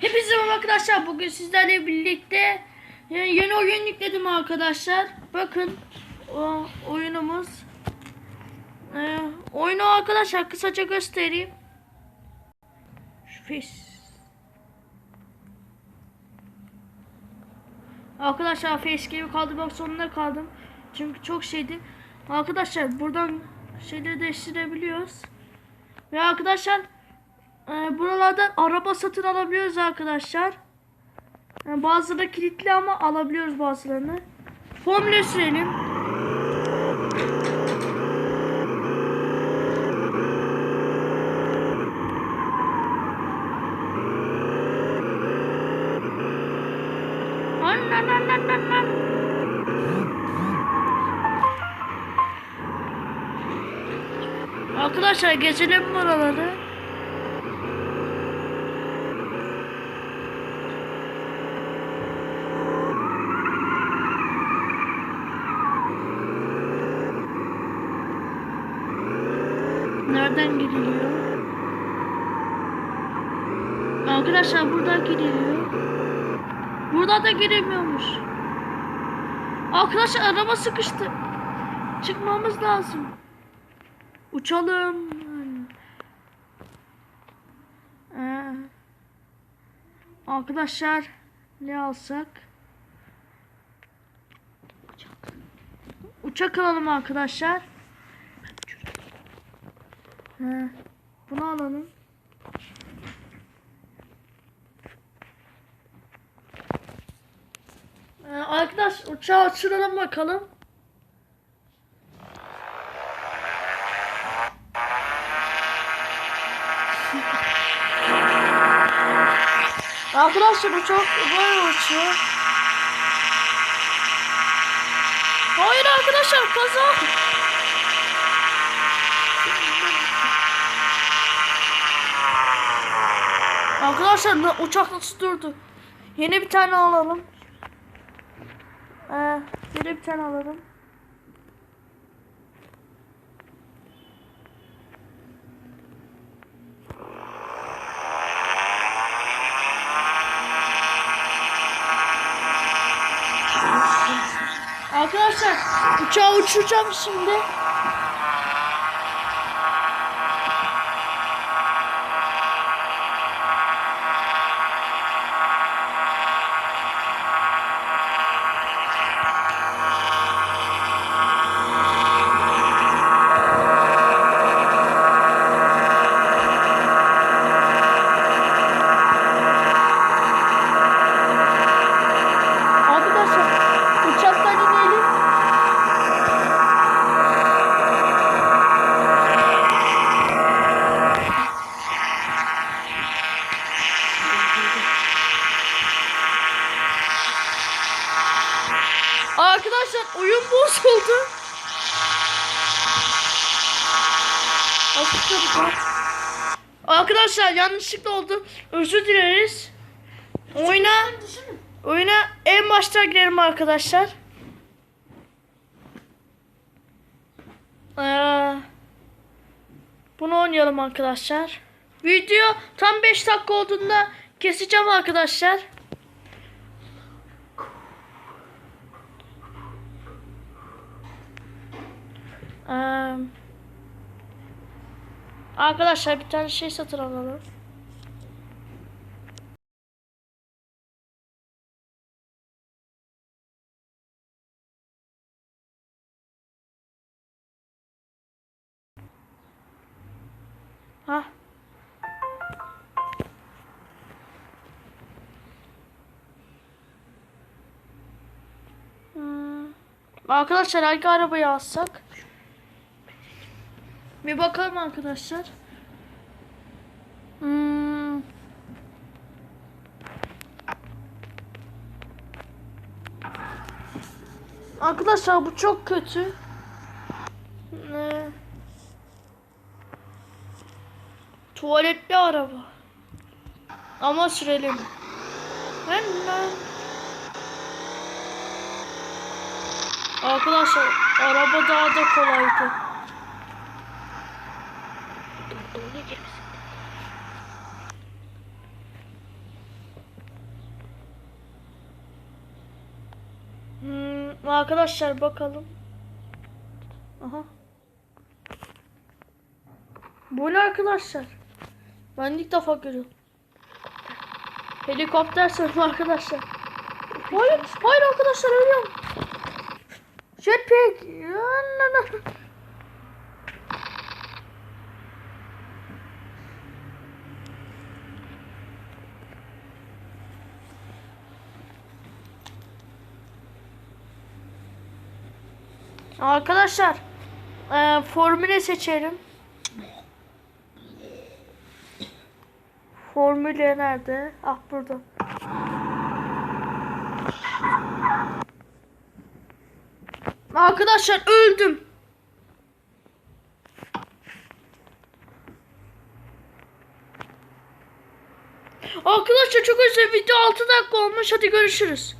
Hepinize merhaba arkadaşlar. Bugün sizlerle birlikte e, yeni oyun yükledim arkadaşlar. Bakın o oyunumuz. E, oyunu arkadaşlar kısaca göstereyim. Şu face. Arkadaşlar facecam'i kaldırmak zorunda kaldım. Çünkü çok şeydi. Arkadaşlar buradan şeyleri değiştirebiliyoruz. Ve arkadaşlar ee, buralardan araba satın alabiliyoruz arkadaşlar. Yani bazıları kilitli ama alabiliyoruz bazılarını. Formüle sürelim. Arkadaşlar geçelim buraları. Nereden giriliyor? Arkadaşlar buradan giriliyor. Burada da giremiyormuş. Arkadaşlar araba sıkıştı. Çıkmamız lazım. Uçalım. Ee, arkadaşlar ne alsak? Uçak. Alalım arkadaşlar. He, bunu alalım. Ee, arkadaş uçağı açıralım bakalım. Arkadaşlar uçak böyle uçuyor. Hayır arkadaşlar kaza. Arkadaşlar uçak nasıl durdu? Yeni bir tane alalım. Ee, yeni bir tane alalım. Arkadaşlar uçağı uçuracağım şimdi. Arkadaşlar oyun bozuldu. Arkadaşlar yanlışlıkla oldu. Özür dileriz. Oyuna Oyuna en başta girelim arkadaşlar. Ee, bunu oynayalım arkadaşlar. Video tam 5 dakika olduğunda keseceğim arkadaşlar. Arkadaşlar bir tane şey satın alalım. Ha. Hmm. Arkadaşlar hangi arabayı alsak? Bir bakalım arkadaşlar. Hmm. Arkadaşlar bu çok kötü. Ne? Tuvaletli araba. Ama sürelim. Hemen. Arkadaşlar araba daha da kolaydı. Arkadaşlar bakalım. Aha. Ne arkadaşlar? Ben ilk defa görüyorum. Helikopter sınıfı arkadaşlar. Hayır, hayır arkadaşlar ölüyorum. Jetpack. Arkadaşlar, e, formülü seçelim. Formülü nerede? Ah burada. Arkadaşlar öldüm. Arkadaşlar çok özür. Video 6 dakika olmuş. Hadi görüşürüz.